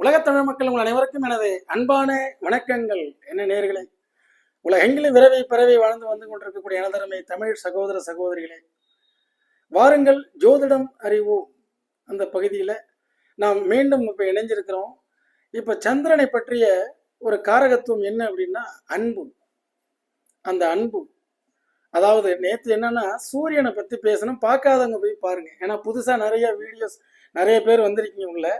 உலகத் தமிழ் மக்கள் உங்கள் அனைவருக்கும் எனது அன்பான வணக்கங்கள். என்ன நேர்களே உலகெங்கிலும் விரவி பிறவி வாழ்ந்து வந்து கொண்டிருக்கக்கூடிய எனதருமை தமிழ் சகோதர சகோதரிகளே வாருங்கள் ஜோதிடம் அறிவோம். அந்த பகுதியில் நாம் மீண்டும் இப்போ இணைஞ்சிருக்கிறோம். இப்போ சந்திரனை பற்றிய ஒரு காரகத்துவம் என்ன அப்படின்னா அன்பு. அந்த அன்பு. அதாவது நேற்று என்னன்னா சூரியனை பற்றி பேசணும் பார்க்காதவங்க போய் பாருங்க. ஏன்னா புதுசாக நிறைய வீடியோஸ் நிறைய பேர் வந்திருக்கீங்க உங்களை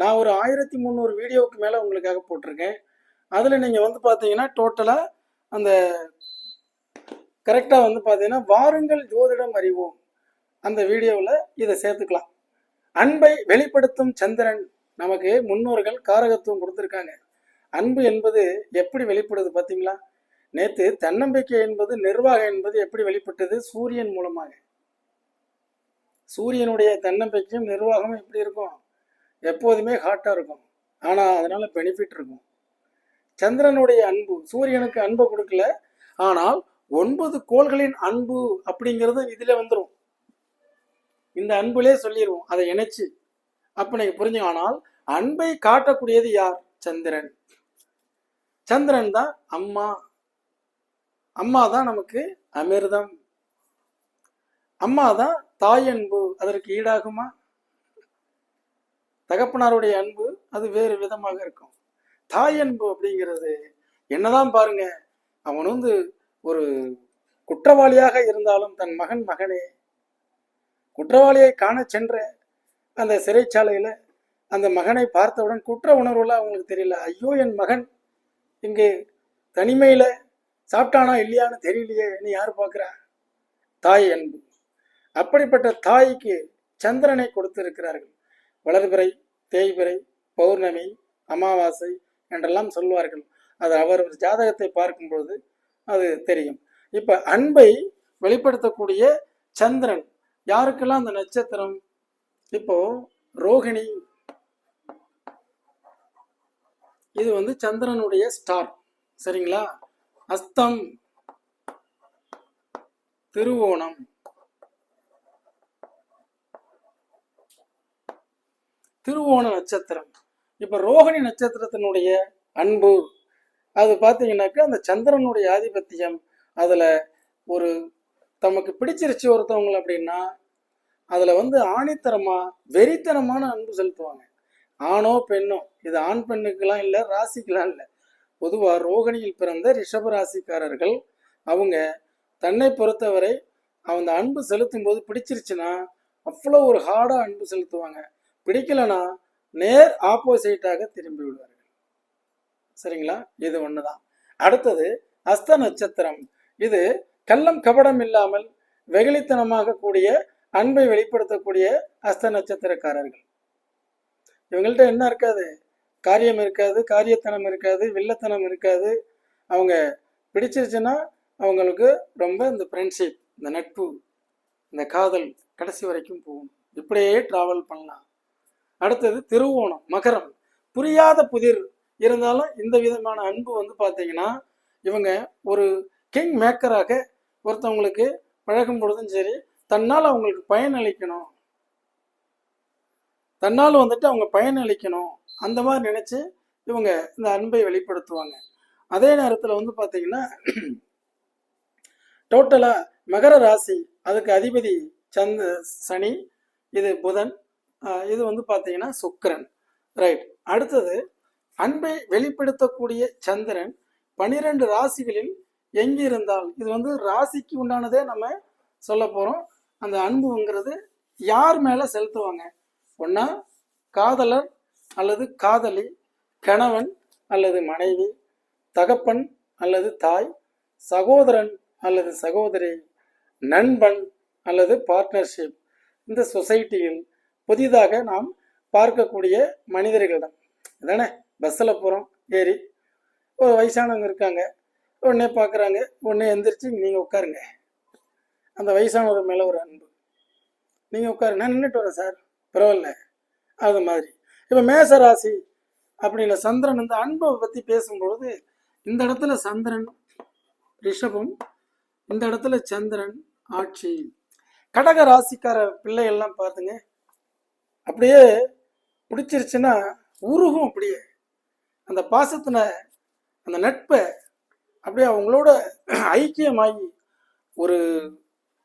நான் ஒரு ஆயிரத்தி முந்நூறு வீடியோவுக்கு மேலே உங்களுக்காக போட்டிருக்கேன். அதில் நீங்கள் வந்து பார்த்தீங்கன்னா டோட்டலாக அந்த கரெக்டாக வந்து பார்த்தீங்கன்னா வாருங்கள் ஜோதிடம் அறிவோம். அந்த வீடியோவில் இதை சேர்த்துக்கலாம். அன்பை வெளிப்படுத்தும் சந்திரன் நமக்கு முன்னோர்கள் காரகத்துவம் கொடுத்துருக்காங்க. அன்பு என்பது எப்படி வெளிப்படுது பார்த்தீங்களா நேற்று தன்னம்பிக்கை என்பது நிர்வாகம் என்பது எப்படி வெளிப்பட்டது? சூரியன் மூலமாக. சூரியனுடைய தன்னம்பிக்கையும் நிர்வாகமும் எப்படி இருக்கும்? எப்போதுமே ஹாட்டாக இருக்கும். ஆனால் அதனால் பெனிஃபிட் இருக்கும். சந்திரனுடைய அன்பு சூரியனுக்கு அன்பை கொடுக்கல. ஆனால் ஒன்பது கோள்களின் அன்பு அப்படிங்கிறது இதில் வந்துடும் இந்த அன்புலே சொல்லிடுவோம் அதை இணைச்சு. அப்போ நீங்கள் புரிஞ்சு ஆனால் அன்பை காட்டக்கூடியது யார்? சந்திரன். சந்திரன் தான் அம்மா. அம்மா தான் நமக்கு அமிர்தம். அம்மா தான் தாய் அன்பு அதற்கு ஈடாகுமா? தகப்பனாருடைய அன்பு அது வேறு விதமாக இருக்கும். தாய் அன்பு அப்படிங்கிறது என்னதான் பாருங்க அவன் வந்து ஒரு குற்றவாளியாக இருந்தாலும் தன் மகன் மகனே. குற்றவாளியை காண சென்ற அந்த சிறைச்சாலையில அந்த மகனை பார்த்தவுடன் குற்ற உணர்வுல அவங்களுக்கு தெரியல. ஐயோ என் மகன் இங்கே தனிமையில சாப்பிட்டானா இல்லையான்னு தெரியலையே நீ யார் பார்க்குறா? தாய் அன்பு. அப்படிப்பட்ட தாய்க்கு சந்திரனை கொடுத்திருக்கிறார்கள். வளர்பிறை தேய்பிறை பௌர்ணமி அமாவாசை என்றெல்லாம் சொல்வார்கள். அது அவர் ஜாதகத்தை பார்க்கும்பொழுது அது தெரியும். இப்போ அன்பை வெளிப்படுத்தக்கூடிய சந்திரன் யாருக்கெல்லாம் அந்த நட்சத்திரம்? இப்போ ரோகிணி. இது வந்து சந்திரனுடைய ஸ்டார் சரிங்களா? அஸ்தம் திருவோணம். திருவோண நட்சத்திரம். இப்போ ரோகிணி நட்சத்திரத்தினுடைய அன்பு. அது பார்த்தீங்கன்னாக்கா அந்த சந்திரனுடைய ஆதிபத்தியம். அதில் ஒரு தமக்கு பிடிச்சிருச்சு ஒருத்தவங்களை அப்படின்னா அதில் வந்து ஆணித்தரமாக வெறித்தனமான அன்பு செலுத்துவாங்க. ஆணோ பெண்ணோ இது ஆண் பெண்ணுக்கெல்லாம் இல்லை ராசிக்கெல்லாம் இல்லை. பொதுவாக ரோகிணியில் பிறந்த ரிஷப ராசிக்காரர்கள் அவங்க தன்னை பொறுத்தவரை அந்த அன்பு செலுத்தும் போது பிடிச்சிருச்சுன்னா அவ்வளோ ஒரு ஹார்டாக அன்பு செலுத்துவாங்க. பிடிக்கலனா நேர் ஆப்போசிட்டாக திரும்பி விடுவார்கள். சரிங்களா? இது ஒண்ணுதான். அடுத்தது அஸ்த நட்சத்திரம். இது கள்ளம் கபடம் இல்லாமல் வெகுளித்தனமாக கூடிய அன்பை வெளிப்படுத்தக்கூடிய அஸ்த நட்சத்திரக்காரர்கள். இவங்கள்ட்ட என்ன இருக்காது? காரியம் இருக்காது காரியத்தனம் இருக்காது வில்லத்தனம் இருக்காது. அவங்க பிடிச்சிருச்சுன்னா அவங்களுக்கு ரொம்ப இந்த ஃப்ரெண்ட்ஷிப் இந்த நட்பு இந்த காதல் கடைசி வரைக்கும் போகணும். இப்படியே ட்ராவல் பண்ணலாம். அடுத்தது திருவோணம் மகரம். புரியாத புதிர். இருந்தாலும் இந்த விதமான அன்பு வந்து பார்த்தீங்கன்னா இவங்க ஒரு கிங் மேக்கராக ஒருத்தவங்களுக்கு பழகும் பொழுதும் சரி தன்னால் அவங்களுக்கு பயன் அளிக்கணும். தன்னால் வந்துட்டு அவங்க பயன் அளிக்கணும். அந்த மாதிரி நினச்சி இவங்க இந்த அன்பை வெளிப்படுத்துவாங்க. அதே நேரத்தில் வந்து பார்த்தீங்கன்னா டோட்டலாக மகர ராசி அதுக்கு அதிபதி சந்த சனி இது புதன் இது வந்து பார்த்தீங்கன்னா சுக்கரன். ரைட் அடுத்தது அன்பை வெளிப்படுத்தக்கூடிய சந்திரன் பனிரெண்டு ராசிகளில் எங்கே இருந்தால் இது வந்து ராசிக்கு உண்டானதே நம்ம சொல்ல போகிறோம் அந்த அன்புங்கிறது யார் மேலே செலுத்துவாங்க? ஒன்றா காதலர் அல்லது காதலி கணவன் அல்லது மனைவி தகப்பன் அல்லது தாய் சகோதரன் அல்லது சகோதரி நண்பன் அல்லது பார்ட்னர்ஷிப் இந்த சொசைட்டியில் புதிதாக நாம் பார்க்கக்கூடிய மனிதர்களிடம் தானே பஸ்ஸில் போகிறோம் ஏறி. ஒரு வயசானவங்க இருக்காங்க. உடனே பார்க்குறாங்க உடனே எந்திரிச்சு நீங்கள் உட்காருங்க. அந்த வயசானவர் மேலே ஒரு அன்பு. நீங்கள் உட்காருங்க. நான் நின்றுட்டு வரேன் சார். பரவாயில்ல. அது மாதிரி. இப்போ மேச ராசி அப்படின்னா சந்திரன் இந்த அன்பை பற்றி பேசும்பொழுது இந்த இடத்துல சந்திரன் ரிஷபம் இந்த இடத்துல சந்திரன் ஆட்சி. கடக ராசிக்கார பிள்ளைகள்லாம் பார்த்துங்க அப்படியே பிடிச்சிருச்சுன்னா உருகும் அப்படியே. அந்த பாசத்தின அந்த நட்பை அப்படியே அவங்களோட ஐக்கியமாகி ஒரு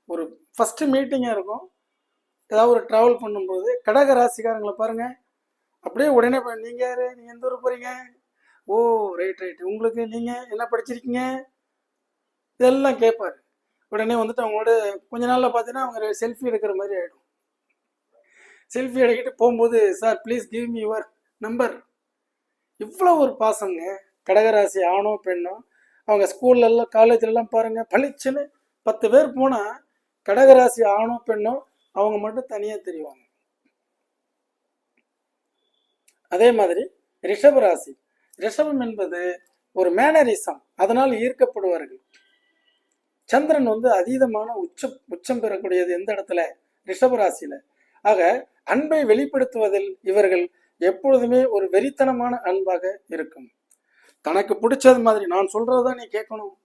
ஒரு ஃபஸ்ட்டு மீட்டிங்காக இருக்கும். ஏதாவது ஒரு ட்ராவல் பண்ணும்போது கடக ராசிக்காரங்களை பாருங்கள் அப்படியே உடனே போய் நீங்கள் யார்? நீங்கள் எந்த ஊர் போகிறீங்க ஓ ரைட் ரைட் உங்களுக்கு நீங்கள் என்ன படிச்சிருக்கீங்க? இதெல்லாம் கேட்பார் உடனே வந்துட்டு அவங்களோட கொஞ்ச நாளில் பார்த்தீங்கன்னா அவங்க செல்ஃபி எடுக்கிற மாதிரி ஆகிடும் செல்ஃபி எடுக்கிட்டு போகும்போது sir please give me your number இவ்வளோ ஒரு பாசங்க. கடகராசி ஆணோ பெண்ணோ அவங்க ஸ்கூல்லெல்லாம் காலேஜ்லலாம் பாருங்கள் பளிச்சுன்னு பத்து பேர் போனால் கடகராசி ஆணோ பெண்ணோ அவங்க மட்டும் தனியாக தெரிவாங்க. அதே மாதிரி ரிஷபராசி ரிஷபம் என்பது ஒரு மேனரிசம் அதனால் ஈர்க்கப்படுவார்கள். சந்திரன் வந்து அதீதமான உச்சம் உச்சம் பெறக்கூடியது எந்த இடத்துல? ரிஷபராசியில ஆக அன்பை வெளிப்படுத்துவதில் இவர்கள் எப்பொழுதுமே ஒரு வெறித்தனமான அன்பாக இருக்கும். தனக்கு பிடிச்சது மாதிரி நான் சொல்றதுதான் நீ கேட்கணும்.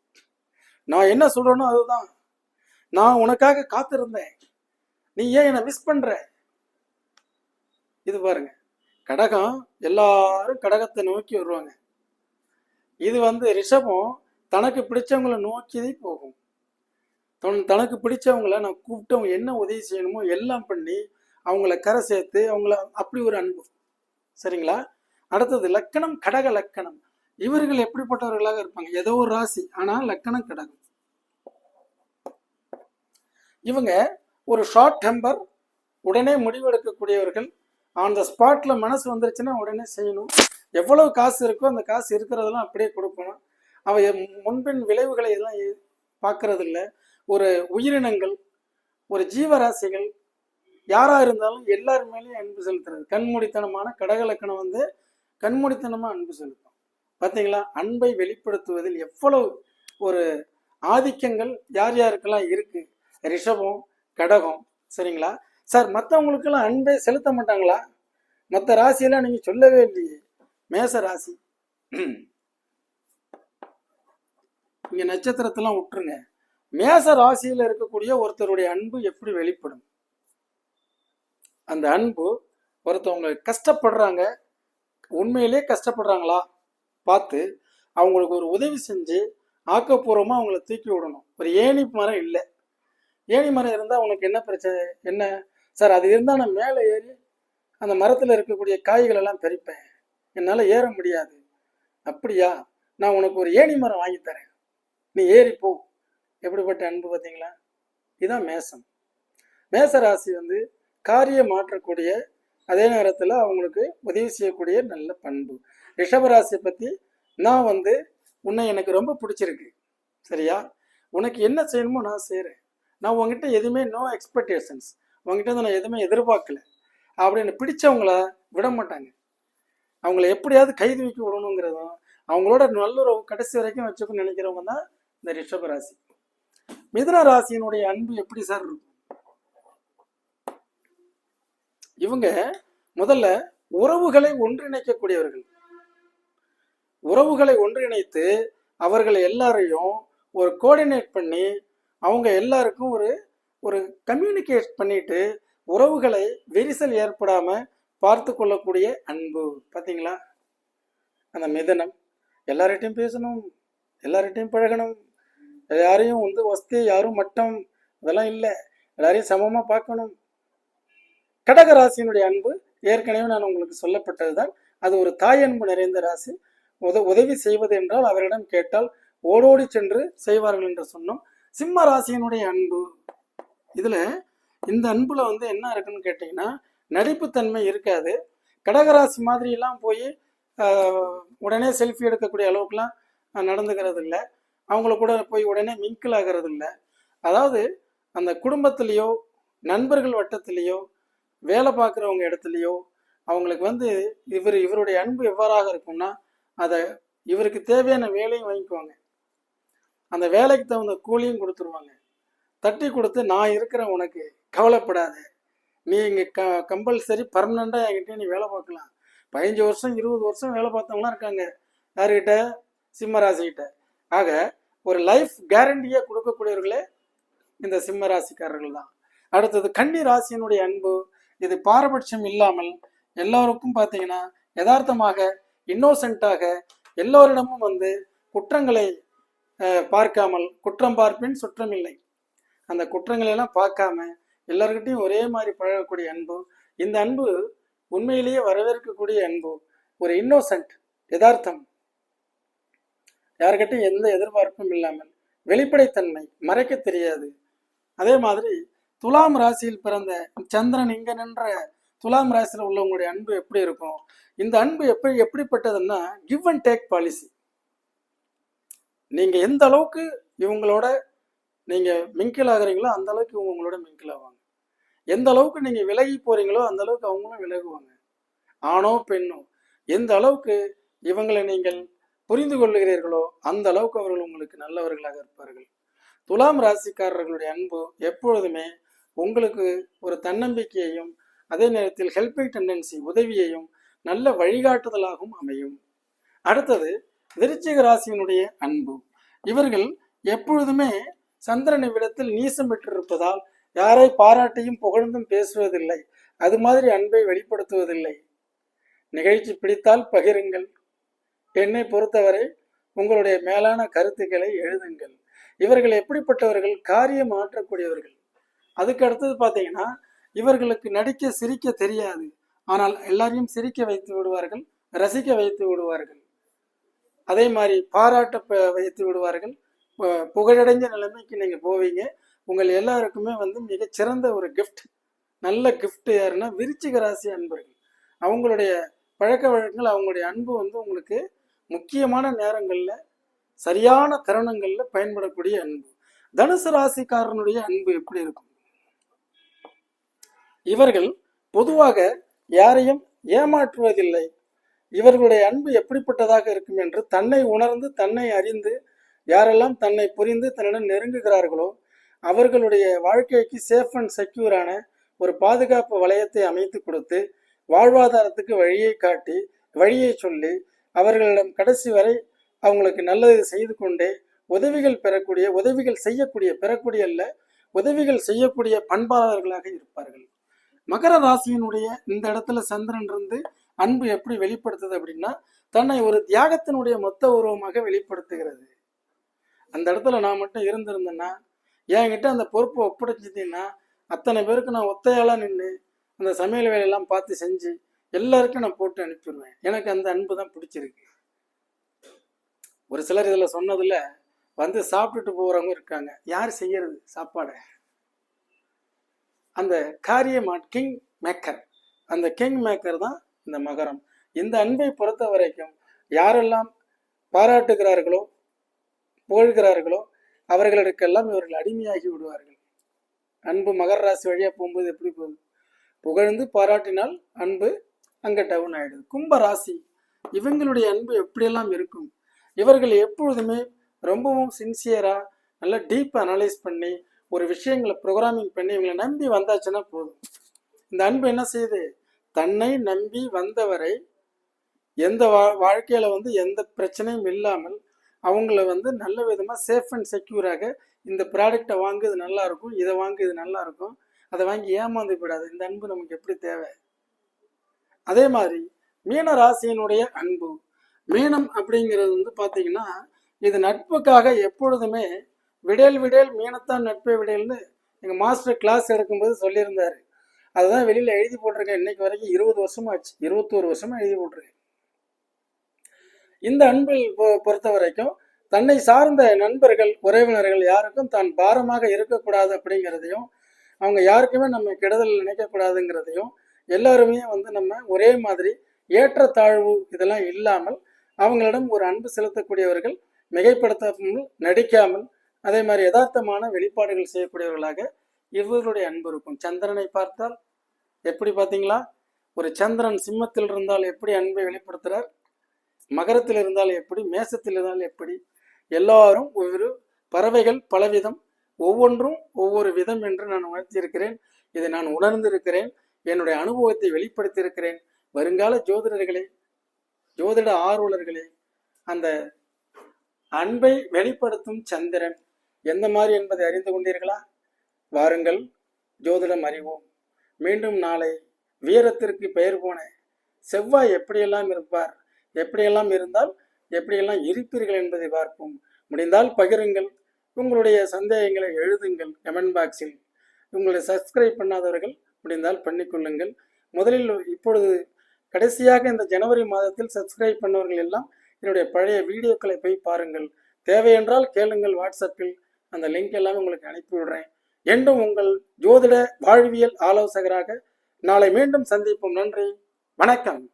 நான் என்ன சொல்றேனோ அதுதான். நான் உனக்காக காத்திருந்தேன். நீ ஏன் என்னை மிஸ் பண்ற? இது பாருங்க. கடகம் எல்லாரும் கடகத்தை நோக்கி வருவாங்க. இது வந்து ரிஷபம் தனக்கு பிடிச்சவங்களை நோக்கி போகும். தன் தனக்கு பிடிச்சவங்கள நான் கூப்பிட்டு அவங்க என்ன உதவி செய்யணுமோ எல்லாம் பண்ணி அவங்கள கரை சேர்த்து அவங்கள அப்படி ஒரு அன்பு. சரிங்களா? அடுத்தது லக்கணம் கடக லக்கணம். இவர்கள் எப்படிப்பட்டவர்களாக இருப்பாங்க? ஏதோ ஒரு ராசி ஆனால் லக்கணம் கடகம். இவங்க ஒரு ஷார்ட் டெம்பர் உடனே முடிவெடுக்கக்கூடியவர்கள். ஆன் த ஸ்பாட்ல மனசு வந்துருச்சுன்னா உடனே செய்யணும். எவ்வளவு காசு இருக்கோ அந்த காசு இருக்கிறதெல்லாம் அப்படியே கொடுக்கணும். அவ முன்பின் விளைவுகளை எல்லாம் பார்க்கறதில்ல. ஒரு உயிரினங்கள் ஒரு ஜீவராசிகள் யாரா இருந்தாலும் எல்லார் மேலேயும் அன்பு செலுத்துறது. கண்மூடித்தனமான கடகலக்கணம் வந்து கண்மூடித்தனமாக அன்பு செலுத்தும். பார்த்தீங்களா அன்பை வெளிப்படுத்துவதில் எவ்வளவு ஒரு ஆதிக்கங்கள் யார் யாருக்கெல்லாம் இருக்கு? ரிஷபம் கடகம் சரிங்களா? சார் மற்றவங்களுக்கெல்லாம் அன்பே செலுத்த மாட்டாங்களா? மற்ற ராசியெல்லாம் நீங்கள் சொல்லவே இல்லையே. மேச ராசி. இங்கே நட்சத்திரத்தெல்லாம் விட்டுருங்க மேச ராசியில் இருக்கக்கூடிய ஒருத்தருடைய அன்பு எப்படி வெளிப்படும்? அந்த அன்பு ஒருத்தவங்க கஷ்டப்படுறாங்க உண்மையிலே கஷ்டப்படுறாங்களா பார்த்து அவங்களுக்கு ஒரு உதவி செஞ்சு ஆக்கப்பூர்வமாக அவங்கள தூக்கி விடணும். ஒரு ஏணி மரம் இல்லை. ஏணி மரம் இருந்தால் அவங்களுக்கு என்ன பிரச்சனை? என்ன? சார் அது இருந்தால் நான் மேலே ஏறி அந்த மரத்தில் இருக்கக்கூடிய காய்கள் எல்லாம் பறிப்பேன். என்னால் ஏற முடியாது. அப்படியா? நான் உனக்கு ஒரு ஏணி மரம் வாங்கி தரேன். நீ ஏறி போ. எப்படிப்பட்ட அன்பு பார்த்தீங்களா? இதுதான் மேசம். மேச ராசி வந்து காரியம் மாற்றக்கூடிய அதே நேரத்தில் அவங்களுக்கு உதவி செய்யக்கூடிய நல்ல பண்பு. ரிஷபராசியை பற்றி நான் வந்து உன்னை எனக்கு ரொம்ப பிடிச்சிருக்கு. சரியா? உனக்கு என்ன செய்யணுமோ நான் செய்கிறேன் நான் உங்ககிட்ட எதுவுமே நோ எக்ஸ்பெக்டேஷன்ஸ் உங்ககிட்ட நான் எதுவுமே எதிர்பார்க்கல. அப்படின்னு பிடிச்சவங்கள விட மாட்டாங்க. அவங்கள எப்படியாவது கைது வைக்க விடணுங்கிறதும் அவங்களோட நல்லுறவு கடைசி வரைக்கும் வச்சுக்கணும்னு நினைக்கிறவங்க தான் இந்த ரிஷப ராசி மிதுன ராசியினுடைய அன்பு எப்படி சார் இருக்கும்? இவங்க முதல்ல உறவுகளை ஒன்றிணைக்கக்கூடியவர்கள். உறவுகளை ஒன்றிணைத்து அவர்கள் எல்லாரையும் ஒரு கோஆர்டினேட் பண்ணி அவங்க எல்லாருக்கும் ஒரு ஒரு கம்யூனிகேட் பண்ணிட்டு உறவுகளை விரிசல் ஏற்படாம பார்த்து கொள்ளக்கூடிய அன்பு. பார்த்தீங்களா அந்த மிதனம். எல்லார்கிட்டையும் பேசணும். எல்லார்கிட்டையும் பழகணும். யாரையும் வந்து வசதி யாரும் மட்டம் அதெல்லாம் இல்லை. எல்லாரையும் சமமாக பார்க்கணும். கடகராசியினுடைய அன்பு ஏற்கனவே நான் உங்களுக்கு சொல்லப்பட்டதுதான். அது ஒரு தாய் அன்பு நிறைந்த ராசி. உத உதவி செய்வது என்றால் அவரிடம் கேட்டால் ஓடோடி சென்று செய்வார்கள் என்று சொன்னோம். சிம்ம ராசியினுடைய அன்பு. இதுல இந்த அன்புல வந்து என்ன இருக்குன்னு கேட்டீங்கன்னா நடிப்புத்தன்மை இருக்காது. கடகராசி மாதிரி எல்லாம் போய் உடனே செல்ஃபி எடுக்கக்கூடிய அளவுக்குலாம் நடந்துக்கிறது இல்லை அவங்கள கூட போய் உடனே மிங்கிள் ஆகிறது இல்லை அதாவது அந்த குடும்பத்திலேயோ நண்பர்கள் வட்டத்திலேயோ வேலை பார்க்குறவங்க இடத்துலையோ அவங்களுக்கு வந்து இவர் இவருடைய அன்பு எவ்வாறாக இருக்கும்னா அதை இவருக்கு தேவையான வேலையும் வாங்கிக்குவாங்க. அந்த வேலைக்கு தகுந்த கூலியும் கொடுத்துருவாங்க. தட்டி கொடுத்து நான் இருக்கிறேன் உனக்கு கவலைப்படாத. நீ இங்கே க கம்பல்சரி பர்மனெண்ட்டாக என்கிட்ட நீ வேலை பார்க்கலாம். பதினஞ்சு வருஷம் இருபது வருஷம் வேலை பார்த்தவங்களாம் இருக்காங்க. யாருக்கிட்ட சிம்மராசிக்கிட்ட ஆக ஒரு லைஃப் கேரண்டியாக கொடுக்கக்கூடியவர்களே இந்த சிம்ம ராசிக்காரர்கள் தான். அடுத்தது கன்னி ராசியினுடைய அன்பு இது பாரபட்சம் இல்லாமல் எல்லோருக்கும் பார்த்தீங்கன்னா யதார்த்தமாக இன்னோசென்ட்டாக எல்லோரிடமும் வந்து குற்றங்களை பார்க்காமல் குற்றம் பார்ப்பின் சுற்றமில்லை அந்த குற்றங்களை எல்லாம் பார்க்காம எல்லார்கிட்டையும் ஒரே மாதிரி பழகக்கூடிய அன்பு இந்த அன்பு உண்மையிலேயே வரவேற்கக்கூடிய அன்பு ஒரு இன்னோசன்ட் யதார்த்தம். யார்கிட்டையும் எந்த எதிர்பார்ப்பும் இல்லாமல் வெளிப்படைத்தன்மை மறைக்க தெரியாது. அதே மாதிரி துலாம் ராசியில் பிறந்த சந்திரன் இங்க நின்ற துலாம் ராசியில் உள்ளவங்களுடைய அன்பு எப்படி இருக்கும்? இந்த அன்பு எப்படி எப்படிப்பட்டதுன்னா கிவ் அண்ட் டேக் பாலிசி நீங்க எந்த அளவுக்கு இவங்களோட நீங்க மிங்கிள் ஆகுறீங்களோ அந்த அளவுக்கு இவங்க உங்களோட மிங்கிள் ஆவாங்க. எந்த அளவுக்கு நீங்க விலகி போறீங்களோ அந்த அளவுக்கு அவங்களும் விலகுவாங்க. ஆணோ பெண்ணோ எந்த அளவுக்கு இவங்களை நீங்கள் புரிந்து கொள்ளுகிறீர்களோ அந்த அளவுக்கு அவர்கள் உங்களுக்கு நல்லவர்களாக இருப்பார்கள். துலாம் ராசிக்காரர்களுடைய அன்பு எப்பொழுதுமே உங்களுக்கு ஒரு தன்னம்பிக்கையையும் அதே நேரத்தில் ஹெல்பிங் டெண்டன்சி உதவியையும் நல்ல வழிகாட்டுதலாகவும் அமையும். அடுத்தது விருச்சிக ராசியினுடைய அன்பு. இவர்கள் எப்பொழுதுமே சந்திரனை விடத்தில் நீசம் பெற்றிருப்பதால் யாரை பாராட்டியும் புகழ்ந்தும் பேசுவதில்லை. அது மாதிரி அன்பை வெளிப்படுத்துவதில்லை. நிகழ்ச்சி பிடித்தால் பகிருங்கள். என்னை பொறுத்தவரை உங்களுடைய மேலான கருத்துக்களை எழுதுங்கள். இவர்கள் எப்படிப்பட்டவர்கள்? காரியம் மாற்றக்கூடியவர்கள் அதுக்கு அடுத்தது பார்த்தீங்கன்னா இவர்களுக்கு நடிக்க சிரிக்க தெரியாது. ஆனால் எல்லாரையும் சிரிக்க வைத்து விடுவார்கள் ரசிக்க வைத்து விடுவார்கள். அதே மாதிரி பாராட்ட வைத்து விடுவார்கள். பு- புகழடைஞ்ச நிலைமைக்கு நீங்க போவீங்க. உங்கள் எல்லாருக்குமே வந்து மிகச்சிறந்த ஒரு கிஃப்ட் நல்ல கிஃப்ட் யாருன்னா விருச்சிக ராசி அன்பர்கள். அவங்களுடைய பழக்க வழக்கங்கள் அவங்களுடைய அன்பு வந்து உங்களுக்கு முக்கியமான நேரங்களில் சரியான தருணங்களில் பயன்படக்கூடிய அன்பு. தனுசு ராசிக்காரனுடைய அன்பு எப்படி இருக்கும்? இவர்கள் பொதுவாக யாரையும் ஏமாற்றுவதில்லை. இவர்களுடைய அன்பு எப்படிப்பட்டதாக இருக்கும் என்று தன்னை உணர்ந்து தன்னை அறிந்து யாரெல்லாம் தன்னை புரிந்து தன்னிடம் நெருங்குகிறார்களோ அவர்களுடைய வாழ்க்கைக்கு சேஃப் அண்ட் செக்யூரான ஒரு பாதுகாப்பு வளையத்தை அமைத்து கொடுத்து வாழ்வாதாரத்துக்கு வழியை காட்டி வழியை சொல்லி அவர்களிடம் கடைசி வரை அவங்களுக்கு நல்லது செய்து கொண்டே உதவிகள் பெறக்கூடிய உதவிகள் செய்யக்கூடிய பெறக்கூடிய அல்ல உதவிகள் செய்யக்கூடிய பண்பாளர்களாக இருப்பார்கள். மகர ராசியினுடைய இந்த இடத்துல சந்திரன் இருந்து அன்பு எப்படி வெளிப்படுத்துது அப்படின்னா தன்னை ஒரு தியாகத்தினுடைய மொத்த உருவமாக வெளிப்படுத்துகிறது. அந்த இடத்துல நான் மட்டும் இருந்திருந்தேன்னா என்கிட்ட அந்த பொறுப்பை ஒப்படைச்சிட்டீங்கன்னா அத்தனை பேருக்கு நான் ஒத்தையாளா நின்று அந்த சமையல் வேலையெல்லாம் பார்த்து செஞ்சு எல்லாருக்கும் நான் போட்டு அனுப்பிடுவேன். எனக்கு அந்த அன்பு தான் பிடிச்சிருக்கு. ஒரு சிலர் இதில் சொன்னதில் வந்து சாப்பிட்டுட்டு போகிறவங்க இருக்காங்க. யார் செய்யறது? சாப்பாடை. அந்த காரியமா கிங் மேக்கர் அந்த கிங் மேக்கர் தான் இந்த மகரம். இந்த அன்பை பொறுத்த வரைக்கும் யாரெல்லாம் பாராட்டுகிறார்களோ புகழ்கிறார்களோ அவர்களுக்கெல்லாம் இவர்கள் அடிமையாகி விடுவார்கள். அன்பு மகர ராசி வழியாக போகும்போது எப்படி போகுது? புகழ்ந்து பாராட்டினால் அன்பு அங்கே டவுன் ஆகிடுது கும்ப ராசி இவங்களுடைய அன்பு எப்படியெல்லாம் இருக்கும்? இவர்கள் எப்பொழுதுமே ரொம்பவும் சின்சியராக நல்லா டீப் அனலைஸ் பண்ணி ஒரு விஷயங்களை ப்ரோக்ராமிங் பண்ணி இவங்களை நம்பி வந்தாச்சுன்னா போதும். இந்த அன்பு என்ன செய்யுது? தன்னை நம்பி வந்தவரை எந்த வா வாழ்க்கையில் வந்து எந்த பிரச்சனையும் இல்லாமல் அவங்கள வந்து நல்ல விதமாக சேஃப் அண்ட் செக்யூராக இந்த ப்ராடக்டை வாங்க இது நல்லாயிருக்கும் இதை வாங்க இது நல்லாயிருக்கும் அதை வாங்கி ஏமாந்து விடாது இந்த அன்பு நமக்கு எப்படி தேவை? அதே மாதிரி மீன ராசியினுடைய அன்பு. மீனம் அப்படிங்கிறது வந்து பார்த்தீங்கன்னா இது நட்புக்காக எப்பொழுதுமே விடையல் விடையல் மீனத்தான் நட்பே விடையல்னு எங்கள் மாஸ்டர் கிளாஸ் எடுக்கும்போது சொல்லியிருந்தார். அதுதான் வெளியில் எழுதி போட்டிருக்கேன். இன்னைக்கு வரைக்கும் இருபது வருஷமா ஆச்சு இருபத்தோரு வருஷமாக எழுதி போட்டிருக்கேன். இந்த அன்பில் பொ- பொறுத்த வரைக்கும் தன்னை சார்ந்த நண்பர்கள் உறவினர்கள் யாருக்கும் தான் பாரமாக இருக்கக்கூடாது அப்படிங்கிறதையும் அவங்க யாருக்குமே நம்ம கெடுதல் நினைக்கக்கூடாதுங்கிறதையும் எல்லாருமே வந்து நம்ம ஒரே மாதிரி ஏற்றத்தாழ்வு இதெல்லாம் இல்லாமல் அவங்களிடம் ஒரு அன்பு செலுத்தக்கூடியவர்கள் மிகைப்படுத்தாமல் நடிக்காமல் அதே மாதிரி யதார்த்தமான வெளிப்பாடுகள் செய்யக்கூடியவர்களாக இவர்களுடைய அன்பு இருக்கும். சந்திரனை பார்த்தால் எப்படி பார்த்தீங்களா? ஒரு சந்திரன் சிம்மத்தில் இருந்தால் எப்படி அன்பை வெளிப்படுத்துகிறார் மகரத்தில் இருந்தால் எப்படி? மேசத்தில் இருந்தால் எப்படி? எல்லாரும் ஒவ்வொரு பறவைகள் பலவிதம் ஒவ்வொன்றும் ஒவ்வொரு விதம் என்று நான் உணர்த்தியிருக்கிறேன். இதை நான் உணர்ந்திருக்கிறேன். என்னுடைய அனுபவத்தை வெளிப்படுத்தியிருக்கிறேன். வருங்கால ஜோதிடர்களே ஜோதிட ஆர்வலர்களே அந்த அன்பை வெளிப்படுத்தும் சந்திரன் எந்த மாதிரி என்பதை அறிந்து கொண்டீர்களா? வாருங்கள் ஜோதிடம் அறிவோம். மீண்டும் நாளை வீரத்திற்கு பெயர் போன செவ்வாய் எப்படியெல்லாம் இருப்பார் எப்படியெல்லாம் இருந்தால் எப்படியெல்லாம் இருப்பீர்கள் என்பதை பார்ப்போம். முடிந்தால் பகிருங்கள் உங்களுடைய சந்தேகங்களை எழுதுங்கள் கமெண்ட் பாக்ஸில் உங்களுடைய சப்ஸ்கிரைப் பண்ணாதவர்கள் முடிந்தால் பண்ணிக்கொள்ளுங்கள் முதலில் இப்பொழுது கடைசியாக இந்த ஜனவரி மாதத்தில் சப்ஸ்கிரைப் பண்ணவர்கள் எல்லாம் என்னுடைய பழைய வீடியோக்களை போய் பாருங்கள். தேவையென்றால் கேளுங்கள் வாட்ஸ்அப்பில் அந்த லிங்க் எல்லாம் உங்களுக்கு அனுப்பி விடுறேன். என்றும் உங்கள் ஜோதிட வாழ்வியல் ஆலோசகராக நாளை மீண்டும் சந்திப்போம். நன்றி. வணக்கம்.